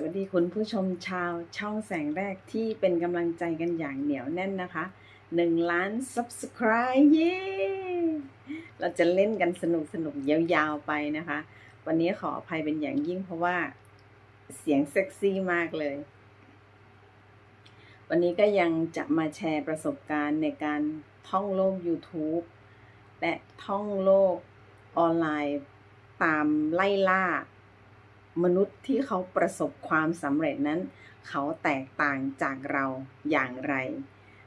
สวัสดีคุณผู้ชมชาวช่องแสงแรกที่เป็นกำลังใจกันอย่างเหนียวแน่นนะคะหนึ่งล้าน subscribe เย้เราจะเล่นกันสนุกสนุกยาวๆไปนะคะ วันนี้ขออภัยเป็นอย่างยิ่งเพราะว่าเสียงเซ็กซี่มากเลย วันนี้ก็ยังจะมาแชร์ประสบการณ์ในการท่องโลก YouTube และท่องโลกออนไลน์ตามไล่ล่า มนุษย์ที่เขาประสบความสำเร็จนั้น เขาแตกต่างจากเราอย่างไร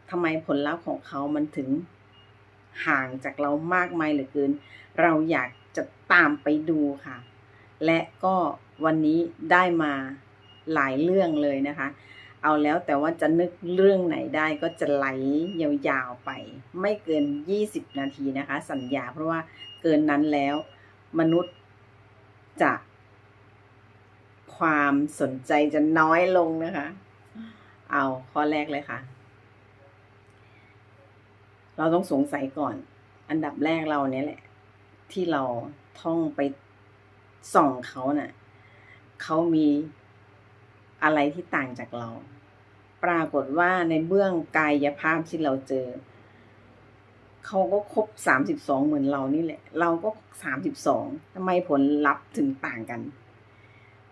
ทำไมผลลัพธ์ของเขามันถึงห่างจากเรามากมายเหลือเกิน เราอยากจะตามไปดูค่ะ และก็วันนี้ได้มาหลายเรื่องเลยนะคะ เอาแล้วแต่ว่าจะนึกเรื่องไหนได้ก็จะไหลยาวๆไป ไม่เกิน 20 นาทีนะคะ สัญญาเพราะว่าเกินนั้นแล้วมนุษย์จะ ความสนใจจะน้อยลงนะคะ เอาข้อแรกเลยค่ะ เราต้องสงสัยก่อน อันดับแรกเราเนี่ยแหละ ที่เราท่องไปส่องเขานะ่ะเขามีอะไรที่ต่างจากเรา ปรากฏว่าในเบื้องกายภาพที่เราเจอ เขาก็ครบสามสิบสองเหมือนเรานี่แหละ เราก็สามสิบสองทำไมผลลัพธ์ถึงต่างกัน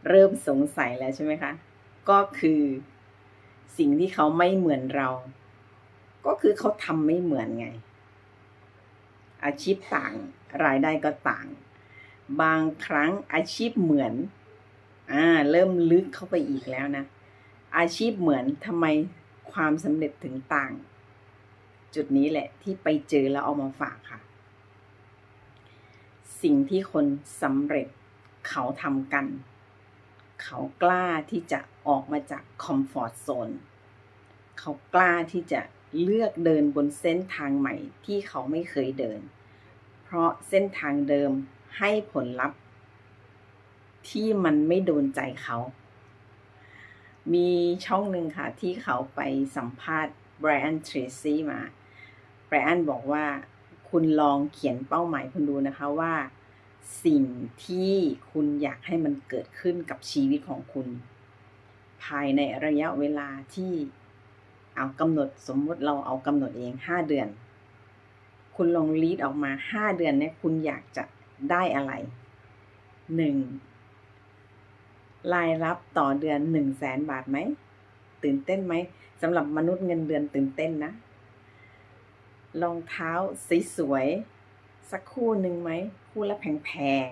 เริ่มสงสัยแล้วใช่ไหมคะ ก็คือสิ่งที่เขาไม่เหมือนเรา ก็คือเขาทำไม่เหมือนไง อาชีพต่างรายได้ก็ต่าง บางครั้งอาชีพเหมือนอ่าเริ่มลึกเข้าไปอีกแล้วนะ อาชีพเหมือนทำไมความสำเร็จถึงต่าง จุดนี้แหละที่ไปเจอแล้วเอามาฝากค่ะ สิ่งที่คนสำเร็จเขาทำกัน เขากล้าที่จะออกมาจากคอมฟอร์ทโซนเขากล้าที่จะเลือกเดินบนเส้นทางใหม่ที่เขาไม่เคยเดิน เพราะเส้นทางเดิมให้ผลลัพธ์ ที่มันไม่โดนใจเขา มีช่องหนึ่งค่ะ ที่เขาไปสัมภาษณ์ไบรอันทรซี่มาไบรอันบอกว่าคุณลองเขียนเป้าหมายคุณดูนะคะว่า สิ่งที่คุณอยากให้มันเกิดขึ้นกับชีวิตของคุณ ภายในระยะเวลาที่เอากำหนดสมมติเราเอากำหนดเองห้าเดือน คุณลองลีดออกมาห้าเดือนเนี่ยคุณอยากจะได้อะไรหนึ่งรายรับต่อเดือนหนึ่งแสนบาทไหม ตื่นเต้นไหมสำหรับมนุษย์เงินเดือนตื่นเต้นนะรองเท้าสวยๆสักคู่หนึ่งไหม คู่ละแพง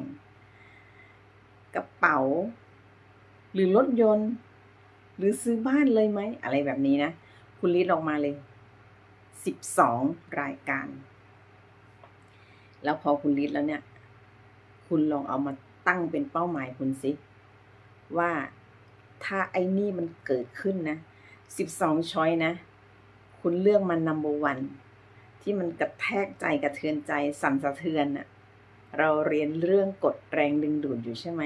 ๆ กระเป๋า หรือรถยนต์ หรือซื้อบ้านเลยไหม อะไรแบบนี้นะ คุณลิสต์ออกมาเลยสิบสองรายการ แล้วพอคุณลิสต์แล้วเนี่ย คุณลองเอามาตั้งเป็นเป้าหมายคุณสิ ว่าถ้าไอ้นี่มันเกิดขึ้นนะสิบสองช้อยนะ คุณเลือกมัน number one ที่มันกระแทกใจกระเทือนใจสั่นสะเทือนน่ะ เราเรียนเรื่องกฎแรงดึงดูดอยู่ใช่ไหม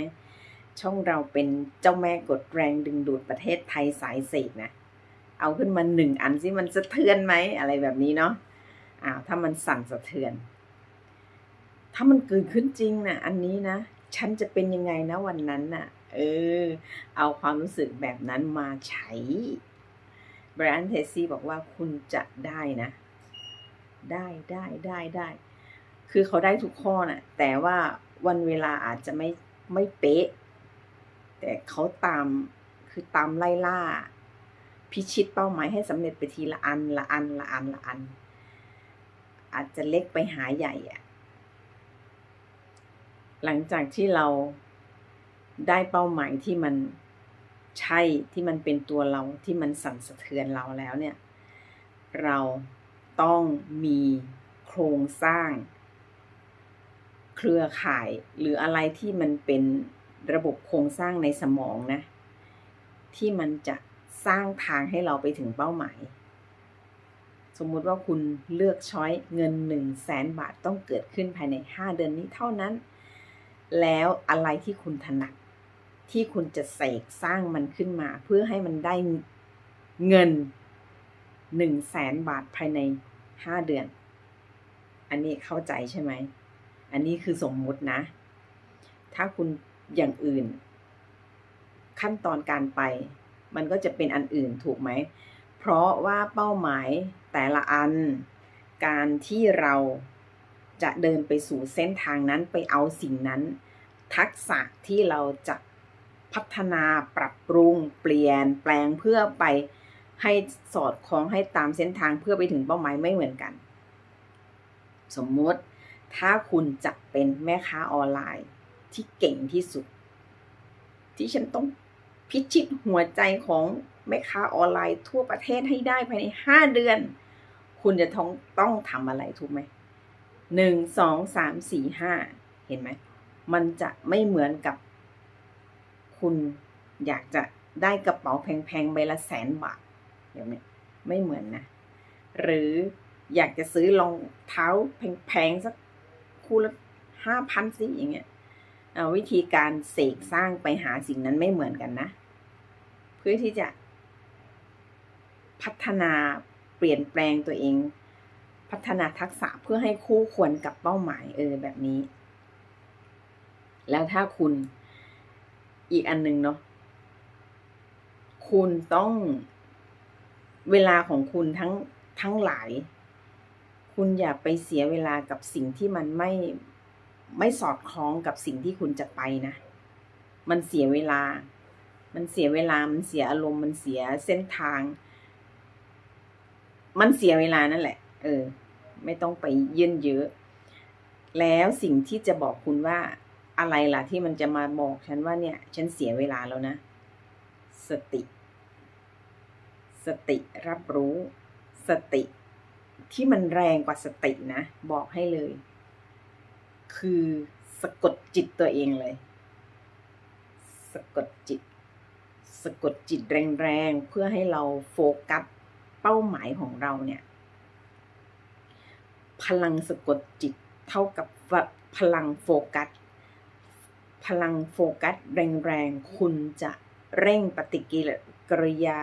ช่องเราเป็นเจ้าแม่กฎแรงดึงดูดประเทศไทยสายเสกนะ เอาขึ้นมาหนึ่งอันสิมันสะเทือนไหมอะไรแบบนี้เนาะอ้าวถ้ามันสั่นสะเทือน ถ้ามันเกิดขึ้นจริงนะอันนี้นะฉันจะเป็นยังไงนะวันนั้นน่ะ เออ เอาความรู้สึกแบบนั้นมาใช้แบรนด์เทซี่บอกว่าคุณจะได้นะ ได้ได้ได้ได้ คือเขาได้ทุกข้อน่ะ แต่ว่าวันเวลาอาจจะไม่ไม่เป๊ะ แต่เขาตามคือตามไล่ล่า พิชิตเป้าหมายให้สำเร็จไปทีละอันละอันละอันละอัน อาจจะเล็กไปหาใหญ่อะหลังจากที่เราได้เป้าหมายที่มันใช่ที่มันเป็นตัวเราที่มันสั่นสะเทือนเราแล้วเนี่ย เราต้องมีโครงสร้าง เครือข่ายหรืออะไรที่มันเป็นระบบโครงสร้างในสมองนะ ที่มันจะสร้างทางให้เราไปถึงเป้าหมาย สมมุติว่าคุณเลือกช้อยเงินหนึ่งแสนบาทต้องเกิดขึ้นภายใน 5 เดือนนี้เท่านั้น แล้วอะไรที่คุณถนัดที่คุณจะเสกสร้างมันขึ้นมา เพื่อให้มันได้เงินหนึ่งแสนบาทภายในห้าเดือน อันนี้เข้าใจใช่ไหม อันนี้คือสมมุตินะ ถ้าคุณอย่างอื่น ขั้นตอนการไป มันก็จะเป็นอันอื่นถูกไหม เพราะว่าเป้าหมายแต่ละอัน การที่เราจะเดินไปสู่เส้นทางนั้นไปเอาสิ่งนั้น ทักษะที่เราจะพัฒนาปรับปรุง เปลี่ยนแปลงเพื่อไปให้สอดคล้องให้ตามเส้นทางเพื่อไปถึงเป้าหมายไม่เหมือนกัน สมมติ ถ้าคุณจะเป็นแม่ค้าออนไลน์ที่เก่งที่สุด ที่ฉันต้องพิชิตหัวใจของแม่ค้าออนไลน์ทั่วประเทศให้ได้ภายในห้าเดือน คุณจะต้องต้องทำอะไรถูกไหมหนึ่งสองสามสี่ห้าเห็นไหม มันจะไม่เหมือนกับ คุณอยากจะได้กระเป๋าแพงๆใบละแสนบาทเดี๋ยวนี้ไม่เหมือนนะ หรืออยากจะซื้อรองเท้าแพงๆสัก คู่ละห้าพันสิอย่างเงี้ยวิธีการเสกสร้างไปหาสิ่งนั้นไม่เหมือนกันนะ เพื่อที่จะพัฒนาเปลี่ยนแปลงตัวเอง พัฒนาทักษะเพื่อให้คู่ควรกับเป้าหมายเออแบบนี้ แล้วถ้าคุณอีกอันหนึ่งเนาะคุณต้องเวลาของคุณทั้งทั้งหลาย คุณอย่าไปเสียเวลากับสิ่งที่มันไม่ไม่สอดคล้องกับสิ่งที่คุณจะไปนะ มันเสียเวลา มันเสียเวลา มันเสียอารมณ์ มันเสียเส้นทาง มันเสียเวลานั่นแหละ เออ ไม่ต้องไปเยื่นเยอะ แล้วสิ่งที่จะบอกคุณว่าอะไรล่ะที่มันจะมาบอกฉันว่าเนี่ย ฉันเสียเวลาแล้วนะ สติ สติรับรู้ สติ ที่มันแรงกว่าสตินะ บอกให้เลย คือสะกดจิตตัวเองเลย สะกดจิต สะกดจิตแรงๆ เพื่อให้เราโฟกัสเป้าหมายของเราเนี่ย พลังสะกดจิตเท่ากับพลังโฟกัส พลังโฟกัสแรงๆ คุณจะเร่งปฏิกิริยา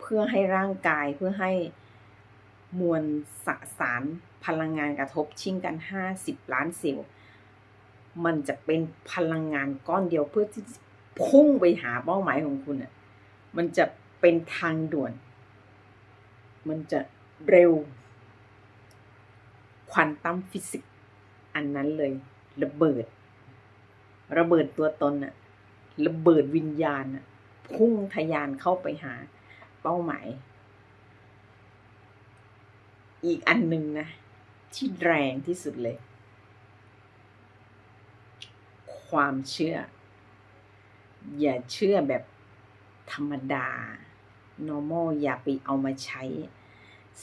เพื่อให้ร่างกายเพื่อให้ มวลสสารพลังงานกระทบชิ่งกัน 50 ล้านเซลล์มันจะเป็นพลังงานก้อนเดียวเพื่อที่พุ่งไปหาเป้าหมายของคุณอะมันจะเป็นทางด่วน มันจะเร็ว ควอนตัมฟิสิกส์อันนั้นเลยระเบิด ระเบิดตัวตนอะระเบิดวิญญาณอะพุ่งทะยานเข้าไปหาเป้าหมาย อีกอันหนึ่งนะ ที่แรงที่สุดเลย ความเชื่อ อย่าเชื่อแบบธรรมดา normal อย่าไปเอามาใช้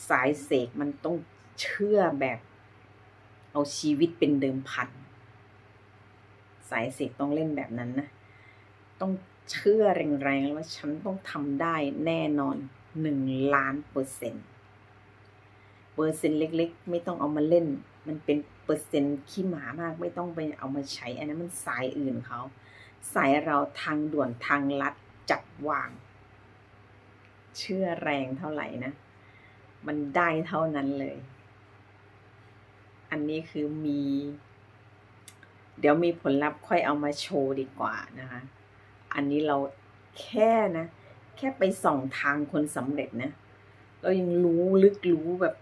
สายเสกมันต้องเชื่อแบบ เอาชีวิตเป็นเดิมพัน สายเสกต้องเล่นแบบนั้นนะ ต้องเชื่อแรงๆว่าฉันต้องทำได้แน่นอนหนึ่งล้านเปอร์เซ็นต์ เปอร์เซ็นต์เล็ก ๆ ไม่ต้องเอามาเล่น มันเป็นเปอร์เซ็นต์ขี้หมามาก ไม่ต้องไปเอามาใช้ อันนั้นมันสายอื่นเขาสายเราทางด่วนทางลัดจับวาง เชื่อแรงเท่าไหร่นะ มันได้เท่านั้นเลย อันนี้คือมี เดี๋ยวมีผลลัพธ์ค่อยเอามาโชว์ดีกว่านะคะ อันนี้เราแค่นะ แค่ไปส่องทางคนสำเร็จนะ เรายังรู้ลึกรู้แบบ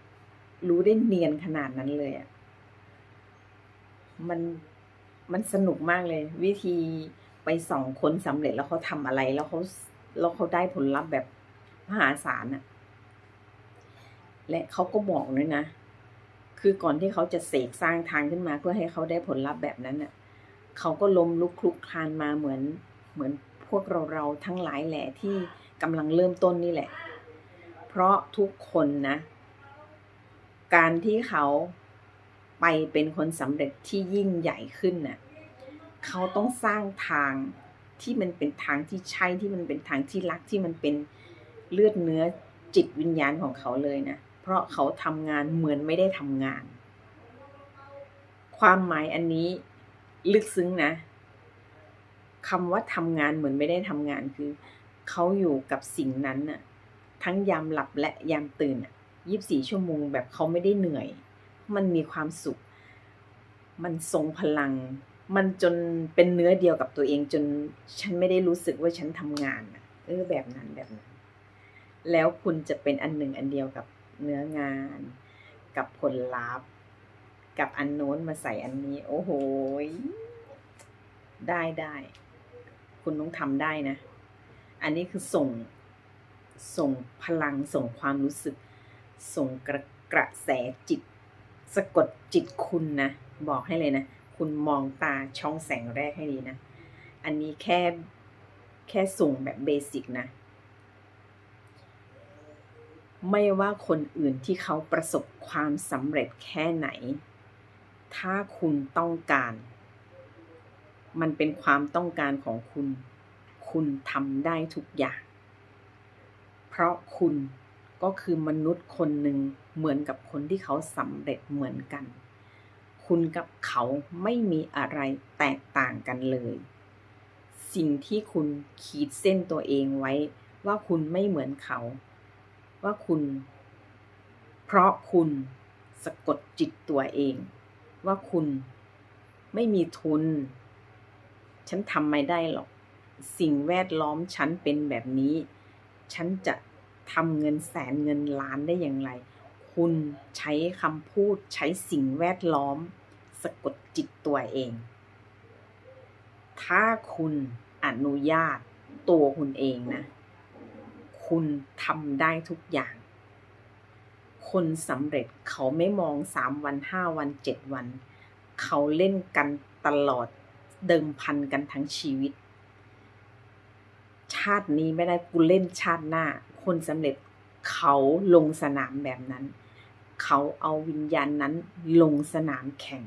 รู้ได้เนียนขนาดนั้นเลยอะ่ะมันมันสนุกมากเลย วิธีไปส่องคนสำเร็จแล้วเขาทำอะไรแล้วเขาแล้วเขาได้ผลลัพธ์แบบมหาศาลอะ่ะและเขาก็บอกด้วยนะ คือก่อนที่เขาจะเสกสร้างทางขึ้นมา เพื่อให้เขาได้ผลลัพธ์แบบนั้นน่ะเขาก็ล้มลุกคลุกคลานมาเหมือนเหมือนพวกเราเราทั้งหลายแหละที่กำลังเริ่มต้นนี่แหละ เพราะทุกคนนะ การที่เขาไปเป็นคนสำเร็จที่ยิ่งใหญ่ขึ้นน่ะเขาต้องสร้างทางที่มันเป็นทางที่ใช่ที่มันเป็นทางที่รักที่มันเป็นเลือดเนื้อจิตวิญญาณของเขาเลยนะ เพราะเขาทำงานเหมือนไม่ได้ทำงาน ความหมายอันนี้ลึกซึ้งนะคำว่าทำงานเหมือนไม่ได้ทำงานคือ เขาอยู่กับสิ่งนั้นน่ะ ทั้งยามหลับและยามตื่น ยี่บสี่ชั่วโมงแบบเขาไม่ได้เหนื่อย มันมีความสุข มันทรงพลัง มันจนเป็นเนื้อเดียวกับตัวเองจนฉันไม่ได้รู้สึกว่าฉันทำงานอะเออแบบนั้นแบบนั้น แล้วคุณจะเป็นอันหนึ่งอันเดียวกับเนื้องาน กับผลลัพธ์ กับอันโน้นมาใส่อันนี้ โอ้โหได้ได้ คุณต้องทำได้นะ อันนี้คือส่งส่งพลังส่งความรู้สึก ส่งกระกระแสจิต สะกดจิตคุณนะ บอกให้เลยนะ คุณมองตาช่องแสงแรกให้ดีนะ อันนี้แค่แค่ส่งแบบเบสิกนะ ไม่ว่าคนอื่นที่เขาประสบความสำเร็จแค่ไหน ถ้าคุณต้องการ มันเป็นความต้องการของคุณ คุณทำได้ทุกอย่าง เพราะคุณ ก็คือมนุษย์คนหนึ่งเหมือนกับคนที่เขาสำเร็จเหมือนกัน คุณกับเขาไม่มีอะไรแตกต่างกันเลย สิ่งที่คุณขีดเส้นตัวเองไว้ ว่าคุณไม่เหมือนเขา ว่าคุณ เพราะคุณสะกดจิตตัวเอง ว่าคุณไม่มีทุน ฉันทำไม่ได้หรอก สิ่งแวดล้อมฉันเป็นแบบนี้ ฉันจะ ทำเงินแสนเงินล้านได้อย่างไร คุณใช้คำพูดใช้สิ่งแวดล้อม สะกดจิตตัวเอง ถ้าคุณอนุญาตตัวคุณเองนะ คุณทำได้ทุกอย่าง คนสำเร็จเขาไม่มองสามวันห้าวันเจ็ดวัน เขาเล่นกันตลอดเดิมพันกันทั้งชีวิต ชาตินี้ไม่ได้กูเล่นชาติหน้า คนสำเร็จเขาลงสนามแบบนั้น เขาเอาวิญญาณนั้นลงสนามแข่ง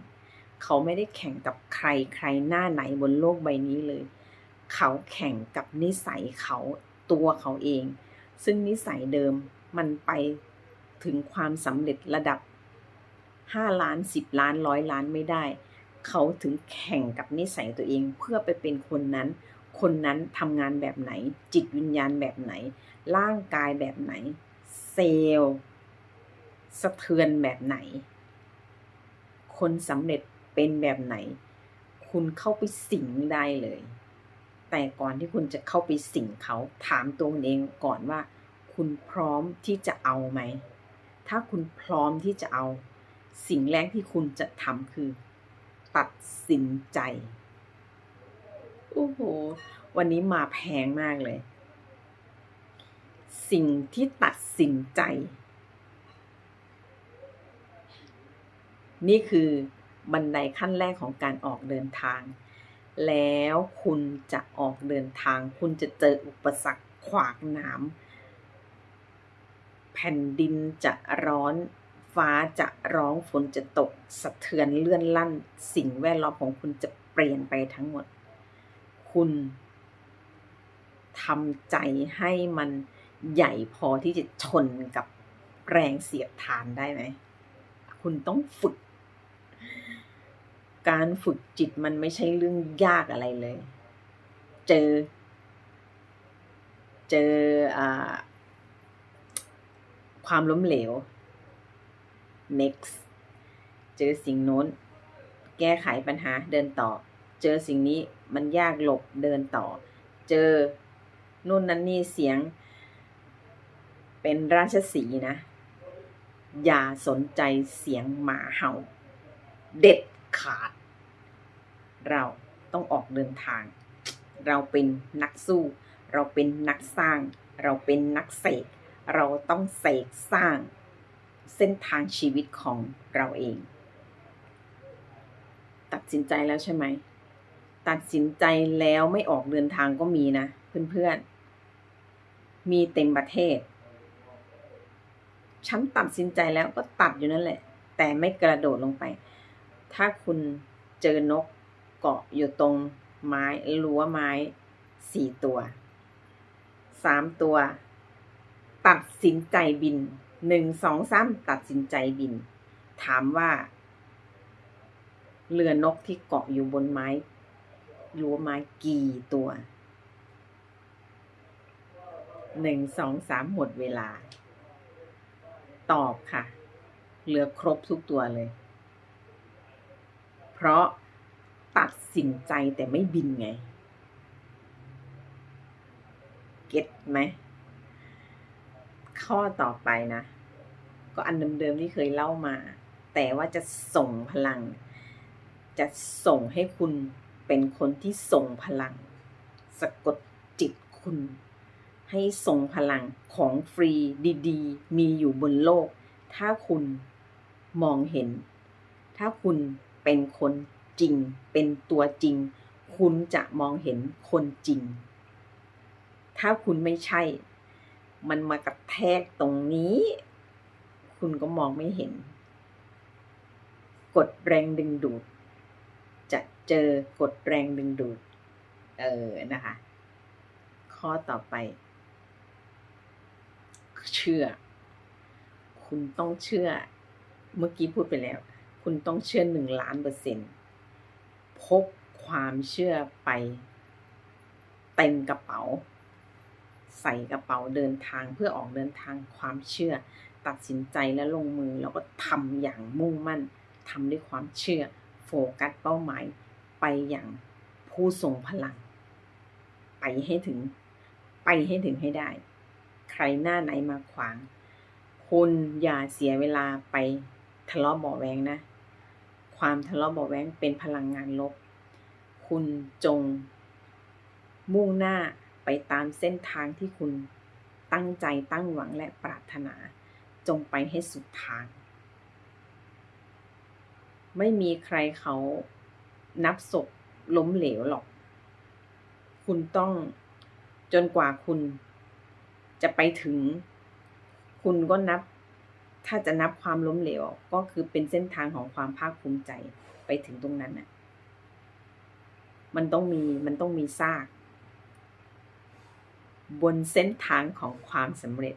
เขาไม่ได้แข่งกับใครใครหน้าไหนบนโลกใบนี้เลย เขาแข่งกับนิสัยเขาตัวเขาเอง ซึ่งนิสัยเดิมมันไปถึงความสำเร็จระดับ 5 ล้าน 10 ล้านร้อยล้านไม่ได้ เขาถึงแข่งกับนิสัยตัวเองเพื่อไปเป็นคนนั้น คนนั้นทำงานแบบไหน จิตวิญญาณแบบไหน ร่างกายแบบไหน เซลล์ สะเทือนแบบไหน คนสำเร็จเป็นแบบไหน คุณเข้าไปสิงได้เลย แต่ก่อนที่คุณจะเข้าไปสิงเขาถามตัวคุณเองก่อนว่า คุณพร้อมที่จะเอาไหม ถ้าคุณพร้อมที่จะเอา สิ่งแรกที่คุณจะทำคือ ตัดสินใจ โอ้โห วันนี้มาแพงมากเลย สิ่งที่ตัดสินใจ นี่คือบันไดขั้นแรกของการออกเดินทาง แล้วคุณจะออกเดินทาง คุณจะเจออุปสรรคขวากหนาม แผ่นดินจะร้อน ฟ้าจะร้องฝนจะตก สะเทือนเลื่อนลั่น สิ่งแวดล้อมของคุณจะเปลี่ยนไปทั้งหมด คุณทำใจให้มัน ใหญ่พอที่จะชนกับแรงเสียดทานได้ไหม คุณต้องฝึก การฝึกจิตมันไม่ใช่เรื่องยากอะไรเลย เจอ เจออความล้มเหลว next เจอสิ่งโน้น แก้ไขปัญหาเดินต่อ เจอสิ่งนี้มันยากหลบเดินต่อ เจอนู่นนั่นนี่เสียง เป็นราชสีนะ อย่าสนใจเสียงหมาเห่า เด็ดขาด เราต้องออกเดินทาง เราเป็นนักสู้ เราเป็นนักสร้าง เราเป็นนักเสกเราต้องเสกสร้าง เส้นทางชีวิตของเราเอง ตัดสินใจแล้วใช่ไหม ตัดสินใจแล้วไม่ออกเดินทางก็มีนะ เพื่อนๆ มีเต็มประเทศ ฉันตัดสินใจแล้วก็ตัดอยู่นั่นแหละ แต่ไม่กระโดดลงไป ถ้าคุณเจอนกเกาะอยู่ตรงไม้รั้วไม้สี่ตัวสามตัว ตัดสินใจบินหนึ่งสองสามตัดสินใจบิน ถามว่าเรือนกที่เกาะอยู่บนไม้รั้วไม้กี่ตัวหนึ่งสองสามหมดเวลา ตอบค่ะ เหลือครบทุกตัวเลย เพราะตัดสินใจแต่ไม่บินไง เก็ตไหม ข้อต่อไปนะ ก็อันเดิมๆที่เคยเล่ามา แต่ว่าจะส่งพลัง จะส่งให้คุณเป็นคนที่ส่งพลัง สะกดจิตคุณ ให้ส่งพลังของฟรีดีๆ มีอยู่บนโลก ถ้าคุณมองเห็น ถ้าคุณเป็นคนจริง เป็นตัวจริง คุณจะมองเห็นคนจริง ถ้าคุณไม่ใช่ มันมากระแทกตรงนี้ คุณก็มองไม่เห็น กดแรงดึงดูด จะเจอกดแรงดึงดูด เออนะคะ ข้อต่อไป เชื่อ คุณต้องเชื่อ เมื่อกี้พูดไปแล้ว คุณต้องเชื่อหนึ่งล้านเปอร์เซ็นต์พกความเชื่อไปเต็มกระเป๋า ใส่กระเป๋าเดินทางเพื่อออกเดินทางความเชื่อ ตัดสินใจและลงมือแล้วก็ทำอย่างมุ่งมั่นทำด้วยความเชื่อ โฟกัสเป้าหมายไปอย่างผู้ทรงพลัง ไปให้ถึง ไปให้ถึงให้ได้ ใครหน้าไหนมาขวาง คุณอย่าเสียเวลาไปทะเลาะเบาะแวงนะ ความทะเลาะเบาะแวงเป็นพลังงานลบ คุณจง มุ่งหน้าไปตามเส้นทางที่คุณตั้งใจตั้งหวังและปรารถนา จงไปให้สุดทาง ไม่มีใครเขานับศพล้มเหลวหรอก คุณต้องจนกว่าคุณ จะไปถึง คุณก็นับ ถ้าจะนับความล้มเหลว ก็คือเป็นเส้นทางของความภาคภูมิใจไปถึงตรงนั้นน่ะ มันต้องมีมันต้องมีซาก บนเส้นทางของความสำเร็จ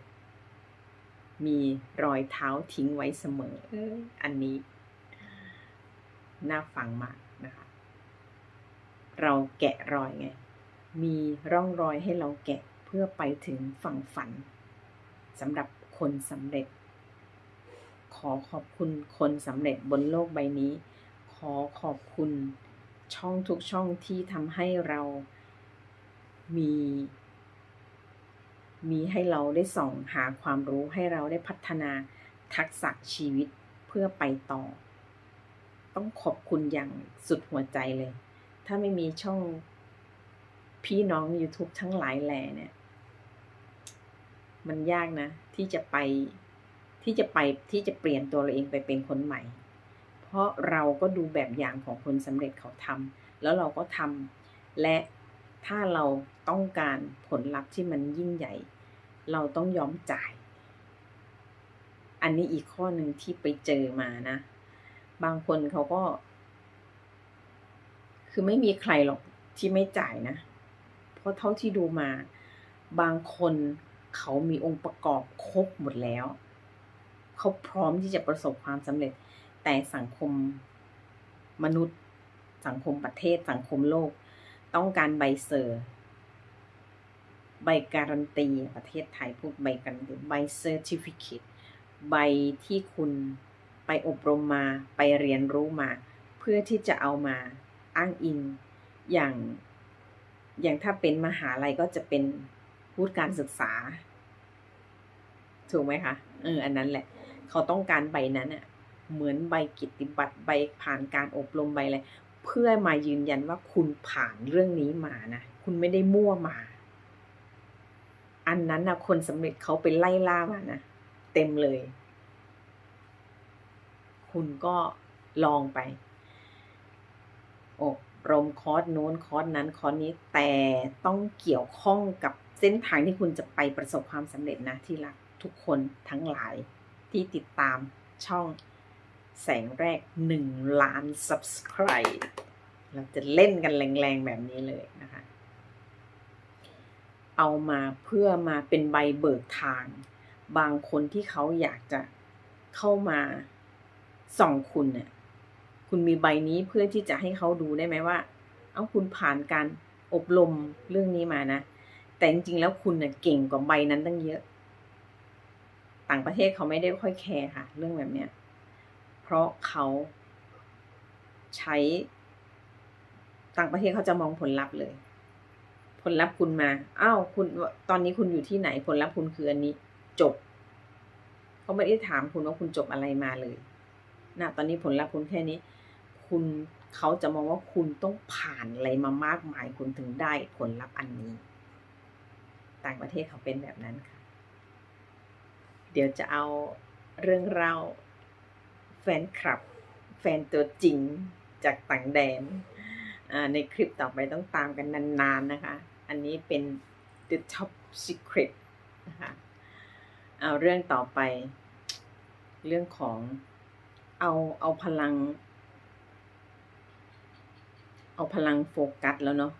มีรอยเท้าทิ้งไว้เสมอ อันนี้ น่าฟังมากนะคะ เราแกะรอยไง มีร่องรอยให้เราแกะ พื่อไปถึงฝั่งฝันสำหรับคนสำเร็จ ขอขอบคุณคนสำเร็จบนโลกใบนี้ ขอขอบคุณช่องทุกช่องที่ทำให้เรามี มีให้เราได้ส่องหาความรู้ให้เราได้พัฒนาทักษะชีวิตเพื่อไปต่อ ต้องขอบคุณอย่างสุดหัวใจเลย ถ้าไม่มีช่องพี่น้อง YouTube ทั้งหลายแหล่เนี่ย มันยากนะ ที่จะไปที่จะไปที่จะเปลี่ยนตัวเราเองไปเป็นคนใหม่ เพราะเราก็ดูแบบอย่างของคนสำเร็จเขาทำแล้วเราก็ทำและถ้าเราต้องการผลลัพธ์ที่มันยิ่งใหญ่ เราต้องยอมจ่าย อันนี้อีกข้อหนึ่งที่ไปเจอมานะ บางคนเขาก็ คือไม่มีใครหรอกที่ไม่จ่ายนะ เพราะเท่าที่ดูมา บางคน เขามีองค์ประกอบครบหมดแล้ว เขาพร้อมที่จะประสบความสำเร็จ แต่สังคมมนุษย์ สังคมประเทศ สังคมโลก ต้องการใบเซอร์ใบการันตีประเทศไทยพูดใบการันตีใบเซอร์ติฟิเคตใบที่คุณไปอบรมมาไปเรียนรู้มา เพื่อที่จะเอามาอ้างอิงอย่าง อย่างถ้าเป็นมหาลัยก็จะเป็น พูดการศึกษา ถูกไหมคะ เออ อันนั้นแหละ เขาต้องการใบนั้นอะเหมือนใบกิตติบัตรใบผ่านการอบรมใบอะไรเพื่อมายืนยันว่าคุณผ่านเรื่องนี้มานะคุณไม่ได้มั่วมา อันนั้นนะคนสำเร็จเขาไปไล่ล่ามานะเต็มเลย คุณก็ลองไปอบรมคอร์สโน้นคอร์สนั้นคอร์สนี้แต่ต้องเกี่ยวข้องกับ เส้นทางที่คุณจะไปประสบความสำเร็จนะที่รักทุกคนทั้งหลายที่ติดตามช่องแสงแรกหนึ่งล้าน subscribe เราจะเล่นกันแรงๆ แบบนี้เลยนะคะ เอามาเพื่อมาเป็นใบเบิกทาง บางคนที่เขาอยากจะเข้ามาส่องคุณเนี่ยคุณมีใบนี้เพื่อที่จะให้เขาดูได้ไหมว่า เอาคุณผ่านการอบรมเรื่องนี้มานะ แต่จริงๆ แล้วคุณเน่ยเก่งกว่าใบนั้นตั้งเยอะ ต่างประเทศเขาไม่ได้ค่อยแคร์ค่ะ เรื่องแบบเนี้ย เพราะเขาใช้ ต่างประเทศเขาจะมองผลลัพธ์เลย ผลลัพธ์คุณมาอ้าวคุณตอนนี้คุณอยู่ที่ไหนผลลัพธ์คุณคืออันนี้ จบเขาไม่ได้ถามคุณว่าคุณจบอะไรมาเลยนะตอนนี้ผลลัพธ์คุณแค่นี้ คุณเขาจะมองว่าคุณต้องผ่านอะไรมามากมายคุณถึงได้ผลลัพธ์อันนี้ ต่างประเทศเขาเป็นแบบนั้นค่ะ เดี๋ยวจะเอาเรื่องเล่าแฟนคลับ แฟนตัวจริงจากต่างแดนในคลิปต่อไปต้องตามกันนานๆนะคะ อันนี้เป็น the top secret นะคะเอาเรื่องต่อไป เรื่องของเอาเอาพลัง เอาพลังโฟกัสแล้วเนาะ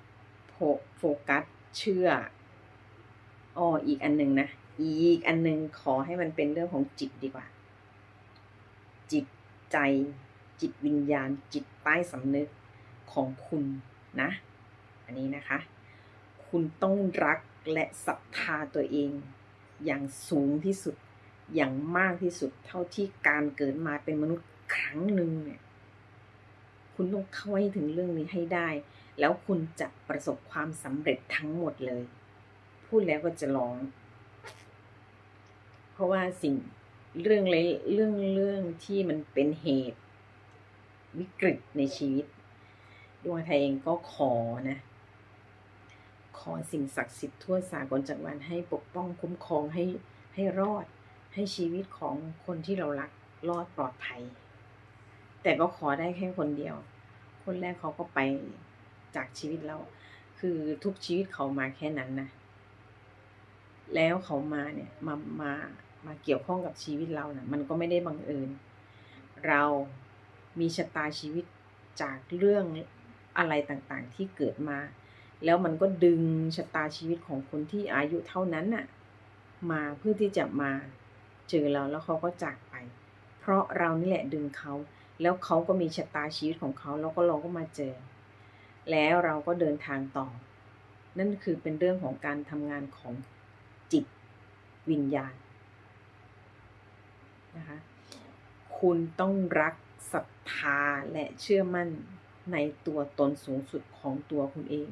โฟกัสเชื่อ อ๋ออีกอันหนึ่งนะ อีกอันหนึ่งขอให้มันเป็นเรื่องของจิตดีกว่า จิตใจ จิตวิญญาณ จิตใต้สำนึกของคุณนะ อันนี้นะคะ คุณต้องรักและศรัทธาตัวเอง อย่างสูงที่สุด อย่างมากที่สุด เท่าที่การเกิดมาเป็นมนุษย์ครั้งหนึ่งเนี่ย คุณต้องเข้าให้ถึงเรื่องนี้ให้ได้ แล้วคุณจะประสบความสำเร็จทั้งหมดเลย พูดแล้วก็จะร้อง เพราะว่าสิ่งเรื่องเลยเรื่องเรื่องที่มันเป็นเหตุ วิกฤตในชีวิต ดวงไทยเองก็ขอนะ ขอสิ่งศักดิ์สิทธิ์ทั่วสากลจักรวาลให้ปกป้องคุ้มครองให้ให้รอดให้ชีวิตของคนที่เรารักรอดปลอดภัย แต่ก็ขอได้แค่คนเดียว คนแรกเขาก็ไปจากชีวิตเรา คือทุกชีวิตเขามาแค่นั้นนะ แล้วเขามาเนี่ยมามามาเกี่ยวข้องกับชีวิตเรานะ่ะมันก็ไม่ได้บังเอิญ เรามีชะตาชีวิตจากเรื่องอะไรต่างๆที่เกิดมา แล้วมันก็ดึงชะตาชีวิตของคนที่อายุเท่านั้นน่ะมาเพื่อที่จะมาเจอเราแล้วเขาก็จากไป เพราะเรานี่แหละดึงเขาแล้วเขาก็มีชะตาชีวิตของเขาแล้วก็เราก็มาเจอ แล้วเราก็เดินทางต่อ นั่นคือเป็นเรื่องของการทำงานของ วิญญาณนะคะคุณต้องรักศรัทธาและเชื่อมั่นในตัวตนสูงสุดของตัวคุณเอง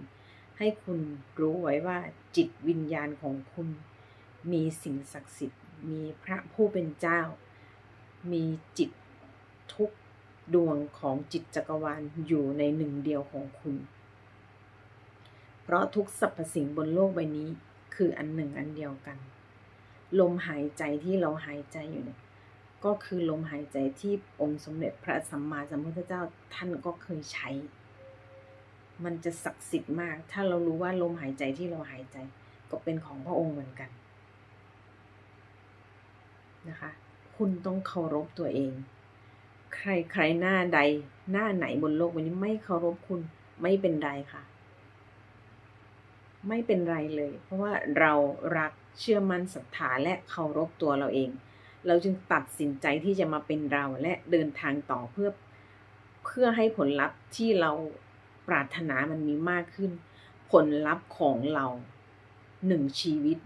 ให้คุณรู้ไว้ว่าจิตวิญญาณของคุณ มีสิ่งศักดิ์สิทธิ์ มีพระผู้เป็นเจ้า มีจิตทุกดวงของจิตจักรวาลอยู่ในหนึ่งเดียวของคุณ เพราะทุกสรรพสิ่งบนโลกใบนี้คืออันหนึ่งอันเดียวกัน ลมหายใจที่เราหายใจอยู่เนี่ยก็คือลมหายใจที่องค์สมเด็จพระสัมมาสัมพุทธเจ้าท่านก็เคยใช้ มันจะศักดิ์สิทธิ์มาก ถ้าเรารู้ว่าลมหายใจที่เราหายใจ ก็เป็นของพระองค์เหมือนกันนะคะ คุณต้องเคารพตัวเอง ใครใครหน้าใดหน้าไหนบนโลกวันนี้ไม่เคารพคุณไม่เป็นไรค่ะ ไม่เป็นไรเลย เพราะว่าเรารัก เชื่อมั่นศรัทธาและเคารพตัวเราเอง เราจึงตัดสินใจที่จะมาเป็นเราและเดินทางต่อเพื่อเพื่อให้ผลลัพธ์ที่เราปรารถนามันมีมากขึ้น ผลลัพธ์ของเราหนึ่งชีวิต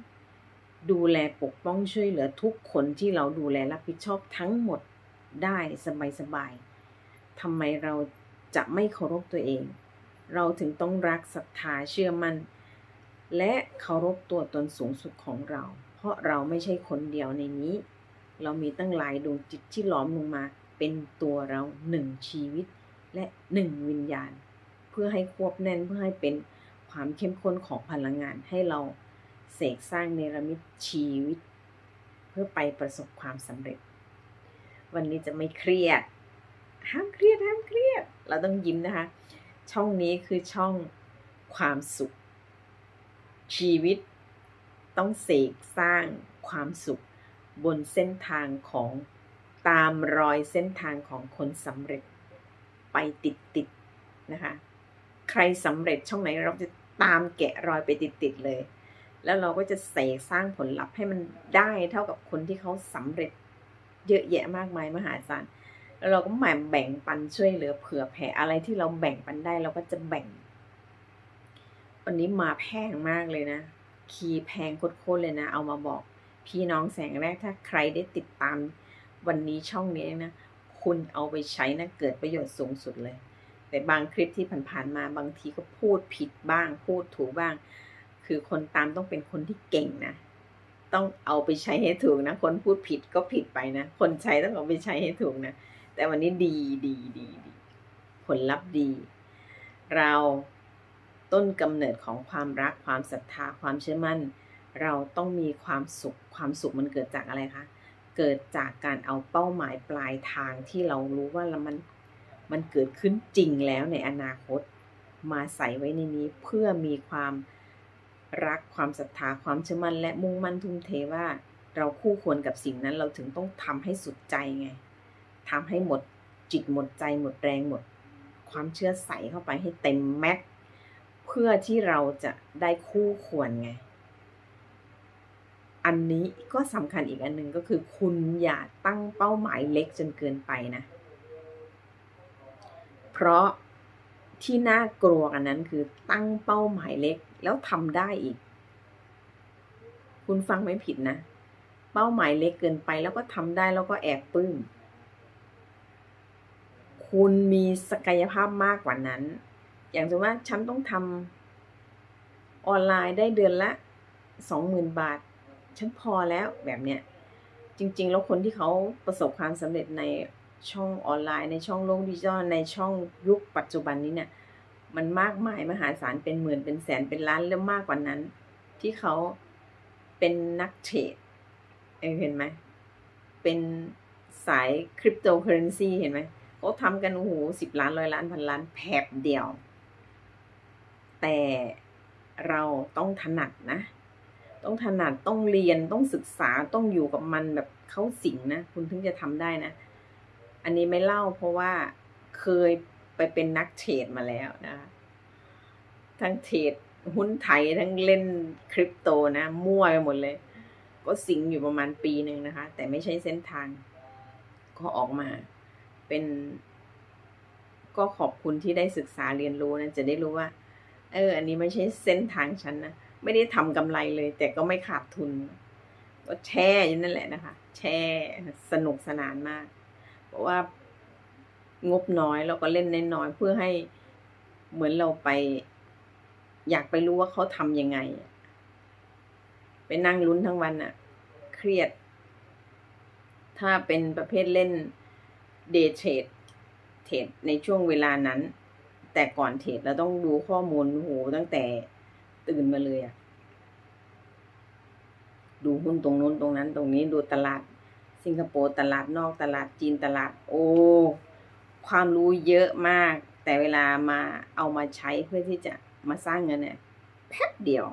ดูแลปกป้องช่วยเหลือทุกคนที่เราดูแลรับผิดชอบทั้งหมดได้สบายๆทำไมเราจะไม่เคารพตัวเอง เราถึงต้องรักศรัทธาเชื่อมั่น และเคารพตัวตนสูงสุดของเรา เพราะเราไม่ใช่คนเดียวในนี้ เรามีตั้งหลายดวงจิตที่ล้อมลงมา เป็นตัวเราหนึ่งชีวิต และหนึ่งวิญญาณ เพื่อให้ควบแน่นเพื่อให้เป็นความเข้มข้นของพลังงานให้เราเสกสร้างเนรมิตชีวิต เพื่อไปประสบความสำเร็จ วันนี้จะไม่เครียด ห้ามเครียดห้ามเครียด เราต้องยิ้มนะคะ ช่องนี้คือช่องความสุข ชีวิตต้องเสกสร้างความสุขบนเส้นทางของตามรอยเส้นทางของคนสำเร็จไปติดติดนะคะ ใครสำเร็จช่องไหนเราจะตามแกะรอยไปติดติดเลย แล้วเราก็จะเสกสร้างผลลัพธ์ให้มันได้เท่ากับคนที่เขาสำเร็จเยอะแยะมากมายมหาศาลแล้วเราก็หมั่นแบ่งปันช่วยเหลือเผื่อแผ่อะไรที่เราแบ่งปันได้เราก็จะแบ่ง วันนี้มาแพงมากเลยนะ คีย์แพงโคตรเลยนะ เอามาบอก พี่น้องแสงแรกถ้าใครได้ติดตามวันนี้ช่องนี้นะ คุณเอาไปใช้นะเกิดประโยชน์สูงสุดเลย แต่บางคลิปที่ผ่านๆมาบางทีก็พูดผิดบ้าง พูดถูกบ้าง คือคนตามต้องเป็นคนที่เก่งนะ ต้องเอาไปใช้ให้ถูกนะ คนพูดผิดก็ผิดไปนะ คนใช้ต้องเอาไปใช้ให้ถูกนะ แต่วันนี้ดีดีดีดีผลลัพธ์ดี เรา ต้นกำเนิดของความรักความศรัทธาความเชื่อมั่น เราต้องมีความสุขความสุขมันเกิดจากอะไรคะเกิดจากการเอาเป้าหมายปลายทางที่เรารู้ว่าลมันมันเกิดขึ้นจริงแล้วในอนาคต มาใส่ไว้ในนี้เพื่อมีความรักความศรัทธาความเชื่อมั่น และมุ่งมั่นทุ่มเทว่า เราคู่ควรกับสิ่งนั้นเราถึงต้องทำให้สุดใจไงทำให้หมดจิตหมดใจหมดแรงหมด ความเชื่อใส่เข้าไปให้เต็มแม็ก พื่อที่เราจะได้คู่ควรไง อันนี้ก็สำคัญอีกอันหนึ่งก็คือ คุณอย่าตั้งเป้าหมายเล็กจนเกินไปนะ เพราะที่น่ากลัวกันนั้นคือตั้งเป้าหมายเล็กแล้วทำได้อีก คุณฟังไม่ผิดนะ เป้าหมายเล็กเกินไปแล้วก็ทำได้แล้วก็แอบปลื้ม คุณมีศักยภาพมากกว่านั้น อย่างเช่นว่าฉันต้องทำออนไลน์ได้เดือนละสองหมื่นบาท ฉันพอแล้วแบบเนี้ย จริง ๆ แล้วคนที่เขาประสบความสำเร็จในช่องออนไลน์ในช่องโลกดิจิทัลในช่องยุคปัจจุบันนี้เนี่ย มันมากมายมหาศาลเป็นหมื่นเป็นแสนเป็นล้านแล้วมากกว่านั้น ที่เขาเป็นนักเทรดเเห็นไหมเป็นสายคริปโตเคอเรนซีเห็นไหมเขาทำกันโอ้โหสิบล้านร้อยล้านพันล้านแผบเดียว แต่เราต้องถนัดนะ ต้องถนัดต้องเรียนต้องศึกษาต้องอยู่กับมันแบบเข้าสิงนะ คุณถึงจะทำได้นะ อันนี้ไม่เล่าเพราะว่าเคยไปเป็นนักเทรดมาแล้วนะคะทั้งเทรดหุ้นไทยทั้งเล่นคริปโตนะมั่วไปหมดเลย ก็สิงอยู่ประมาณปีหนึ่งนะคะ แต่ไม่ใช่เส้นทาง ก็ออกมา เป็น ก็ขอบคุณที่ได้ศึกษาเรียนรู้นะ จะได้รู้ว่า เออ อันนี้ไม่ใช่เส้นทางฉันนะ ไม่ได้ทำกำไรเลย แต่ก็ไม่ขาดทุน ก็แช่อยู่นั่นแหละนะคะ แช่สนุกสนานมาก เพราะว่างบน้อยเราก็เล่นน้อยเพื่อให้เหมือนเราไป อยากไปรู้ว่าเขาทำยังไง ไปนั่งลุ้นทั้งวันอะเครียด ถ้าเป็นประเภทเล่นเดย์เทรดเทรดในช่วงเวลานั้น แต่ก่อนเทรดเราต้องดูข้อมูลโหตั้งแต่ตื่นมาเลยอะดูหุ้นตรงนู้นตรงนั้น ตรงนี้ดูตลาด สิงคโปร์ตลาดนอกตลาดจีนตลาดโอ้ความรู้เยอะมาก แต่เวลามาเอามาใช้เพื่อที่จะมาสร้างเงินเนี่ยแป๊บเดียว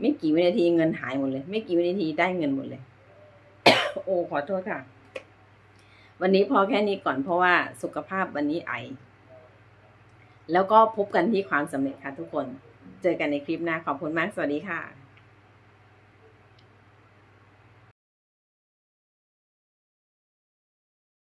ไม่กี่วินาทีเงินหายหมดเลย ไม่กี่วินาทีได้เงินหมดเลย โอ้ขอโทษค่ะ วันนี้พอแค่นี้ก่อนเพราะว่าสุขภาพวันนี้ไอ แล้วก็พบกันที่ความสำเร็จค่ะทุกคน เจอกันในคลิปหน้าขอบคุณมาก สวัสดีค่ะ